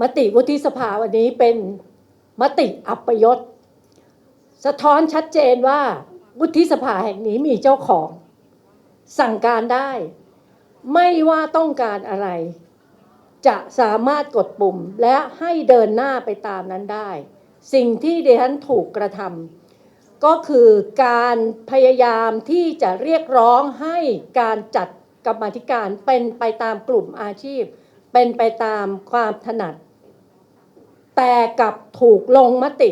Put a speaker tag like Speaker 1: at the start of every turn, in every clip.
Speaker 1: มติวุฒิสภาวันนี้เป็นมติอัปยศสะท้อนชัดเจนว่าวุฒิสภาแห่งนี้มีเจ้าของ สั่งการได้ ไม่ว่าต้องการอะไร จะสามารถกดปุ่มและให้เดินหน้าไปตามนั้นได้ สิ่งที่เดิฉันถูกกระทำก็คือการพยายามที่จะเรียกร้องให้การจัดกรรมธิการเป็นไปตามกลุ่มอาชีพ เป็นไปตามความถนัด แต่กับถูกลงมติ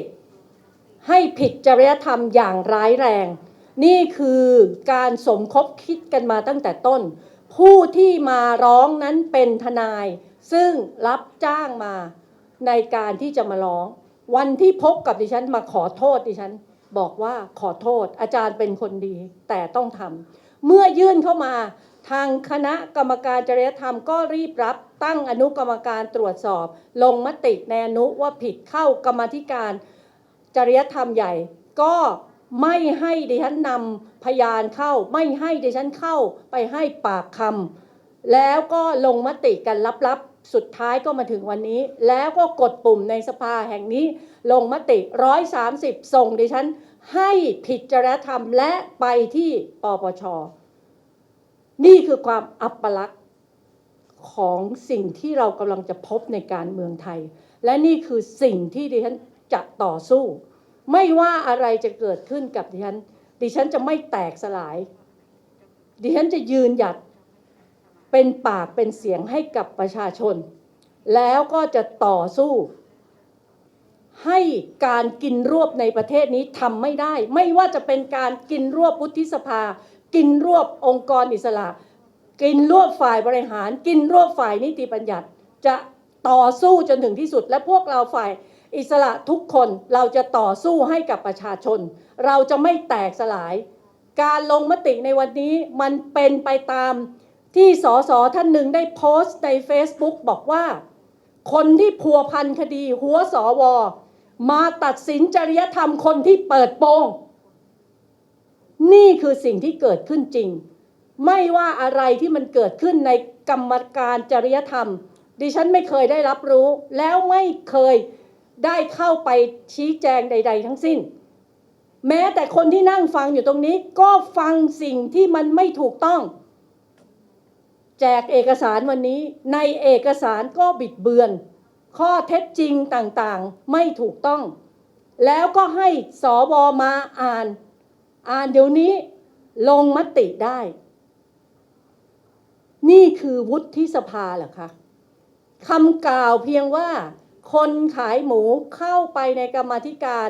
Speaker 1: ให้ผิดจริยธรรมอย่างร้ายแรง นี่คือการสมคบคิดกันมาตั้งแต่ต้น ผู้ที่มาร้องนั้นเป็นทนาย ซึ่งรับจ้างมาในการที่จะมาร้อง วันที่พบกับดิฉันมาขอโทษดิฉัน บอกว่าขอโทษอาจารย์เป็นคนดีแต่ต้องทำเมื่อยื่นเข้ามา ทางคณะกรรมการจริยธรรมก็รีบรับตั้งอนุกรรมการตรวจสอบ ลงมติในอนุว่าผิดเข้ากรรมธิการจริยธรรมใหญ่ ก็ไม่ให้ดิฉันนำพยานเข้า ไม่ให้ดิฉันเข้าไปให้ปากคำแล้วก็ลงมติกันลับๆ สุดท้ายก็มาถึงวันนี้ แล้วก็กดปุ่มในสภาแห่งนี้ ลงมติ 130 ส่งดิฉัน ให้ผิดจริยธรรมและไปที่ปปช นี่คือความอัปลักษณ์ของสิ่งที่เรากำลังจะพบในการเมืองไทย และนี่คือสิ่งที่ดิฉันจะต่อสู้ ไม่ว่าอะไรจะเกิดขึ้นกับดิฉัน ดิฉันจะไม่แตกสลาย ดิฉันจะยืนหยัดเป็นปากเป็นเสียงให้กับประชาชน แล้วก็จะต่อสู้ ให้การกินรวบในประเทศนี้ทำไม่ได้ ไม่ว่าจะเป็นการกินรวบวุฒิสภา กินรวบองค์กรอิสระ กินรวบฝ่ายบริหาร กินรวบฝ่ายนิติบัญญัติ จะต่อสู้จนถึงที่สุด และพวกเราฝ่ายอิสระทุกคนเราจะต่อสู้ให้กับประชาชน เราจะไม่แตกสลาย การลงมติในวันนี้มันเป็นไปตามที่สสท่านหนึ่งได้โพสต์ใน Facebook บอกว่า คนที่พัวพันคดีหัวสวมาตัดสินจริยธรรมคนที่เปิดโปง นี่คือสิ่งที่เกิดขึ้นจริง ไม่ว่าอะไรที่มันเกิดขึ้นในกรรมการจริยธรรม ดิฉันไม่เคยได้รับรู้ แล้วไม่เคยได้เข้าไปชี้แจงใด ๆ ทั้งสิ้น แม้แต่คนที่นั่งฟังอยู่ตรงนี้ ก็ฟังสิ่งที่มันไม่ถูกต้อง แจกเอกสารวันนี้ ในเอกสารก็บิดเบือน ข้อเท็จจริงต่างๆไม่ถูกต้อง แล้วก็ให้สวมาอ่าน อ่านเดี๋ยวนี้ลงมติได้ นี่คือวุฒิสภาเหรอคะคำกล่าวเพียงว่า คนขายหมูเข้าไปในกรรมธิการ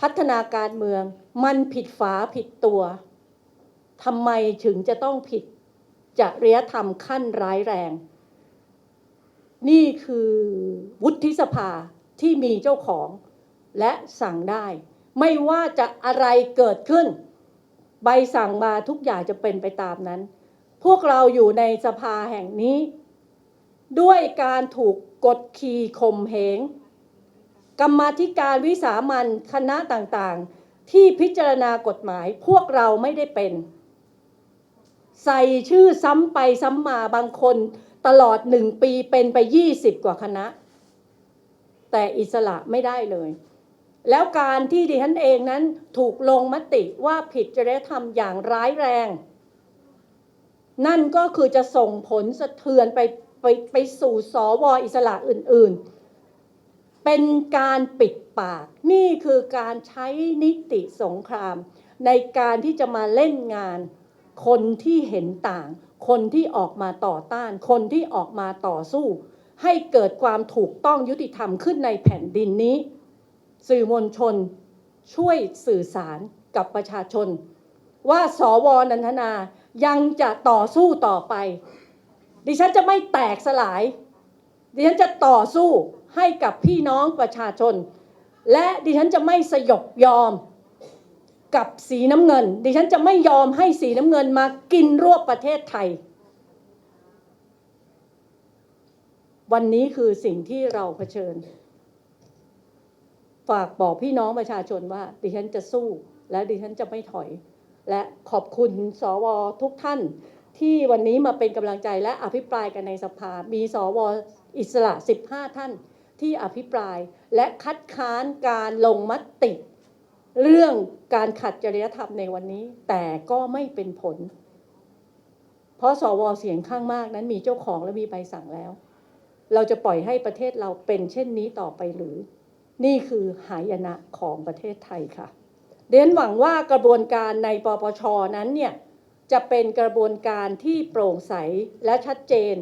Speaker 1: พัฒนาการเมือง มันผิดฝาผิดตัวทำไมถึงจะต้องผิดจริยธรรมขั้นร้ายแรง นี่คือวุฒิสภาที่มีเจ้าของและสั่งได้ ไม่ว่าจะอะไรเกิดขึ้น ใบสั่งมาทุกอย่างจะเป็นไปตามนั้น พวกเราอยู่ในสภาแห่งนี้ ด้วยการถูกกดขี่ข่มเหงกรรมธิการวิสามันคณะต่างๆ ที่พิจารณากฎหมายพวกเราไม่ได้เป็น ใส่ชื่อซ้ำไปซ้ำมาบางคนตลอดหนึ่งปีเป็นไปยี่สิบกว่าคณะ แต่อิสระไม่ได้เลย แล้วการที่ดิฉันเองนั้นถูกลงมติว่าผิดจริยธรรมอย่างร้ายแรง นั่นก็คือจะส่งผลสะเทือนไปไปไปสู่สวอิสระอื่นๆ เป็นการปิดปาก นี่คือการใช้นิติสงคราม ในการที่จะมาเล่นงาน คนที่เห็นต่าง คนที่ออกมาต่อต้าน คนที่ออกมาต่อสู้ ให้เกิดความถูกต้องยุติธรรมขึ้นในแผ่นดินนี้ สื่อมวลชน ช่วยสื่อสารกับประชาชน ว่าสวนันทนายังจะต่อสู้ต่อไป ดิฉันจะไม่แตกสลาย ดิฉันจะต่อสู้ให้กับพี่น้องประชาชน และดิฉันจะไม่สยบยอมกับสีน้ำเงิน ดิฉันจะไม่ยอมให้สีน้ำเงินมากินรวบประเทศไทย วันนี้คือสิ่งที่เราเผชิญ ฝากบอกพี่น้องประชาชนว่า ดิฉันจะสู้ และดิฉันจะไม่ถอย และขอบคุณสวทุกท่าน ที่วันนี้มาเป็นกำลังใจและอภิปรายกันในสภา มีสวอิสระ 15 ท่าน ที่อภิปรายและคัดค้านการลงมติ เรื่องการขัดจริยธรรมในวันนี้ แต่ก็ไม่เป็นผล เพราะสวเสียงข้างมากนั้นมีเจ้าของและมีใบสั่งแล้ว เราจะปล่อยให้ประเทศเราเป็นเช่นนี้ต่อไปหรือ นี่คือหายนะของประเทศไทยค่ะเรียนหวังว่ากระบวนการในปปชนั้นเนี่ยจะเป็นกระบวนการที่โปร่งใสและชัดเจน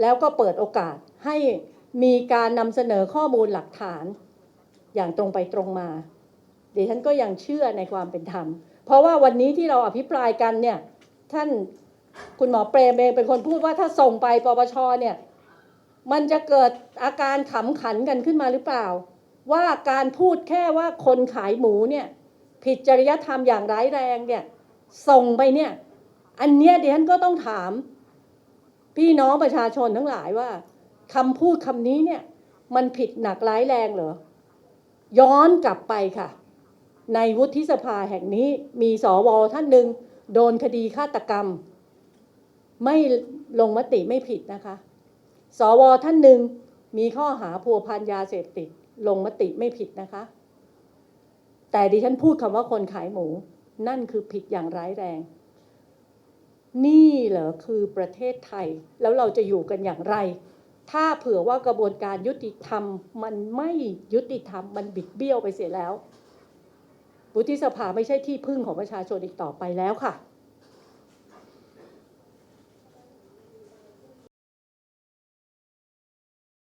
Speaker 1: แล้วก็เปิดโอกาสให้มีการนำเสนอข้อมูลหลักฐาน อย่างตรงไปตรงมาเดี๋ยวฉันก็ยังเชื่อในความเป็นธรรม เพราะว่าวันนี้ที่เราอภิปรายกันเนี่ยท่านคุณหมอเปรมเองเป็นคนพูดว่าถ้าส่งไปปปชเนี่ยมันจะเกิดอาการขำขันกันขึ้นมาหรือเปล่า ว่าการพูดแค่ว่าคนขายหมูเนี่ยผิดจริยธรรมอย่างร้ายแรงเนี่ยส่งไปเนี่ยอันเนี้ยเดี๋ยวฉันก็ต้องถาม พี่น้องประชาชนทั้งหลายว่าคำพูดคำนี้เนี่ยมันผิดหนักร้ายแรงเหรอ ย้อนกลับไปค่ะ ในวุฒิสภาแห่งนี้มีสวท่านหนึ่งโดนคดีฆาตกรรม ไม่ลงมติไม่ผิดนะคะ สวท่านหนึ่งมีข้อหาพัวพันยาเสพติด ลงมติไม่ผิดนะคะ แต่ดิฉันพูดคำว่าคนขายหมู นั่นคือผิดอย่างร้ายแรง นี่เหรอคือประเทศไทย แล้วเราจะอยู่กันอย่างไร ถ้าเผื่อว่ากระบวนการยุติธรรม มันไม่ยุติธรรมมันบิดเบี้ยวไปเสียแล้ววุฒิสภาไม่ใช่ที่พึ่งของประชาชนอีกต่อไปแล้วค่ะ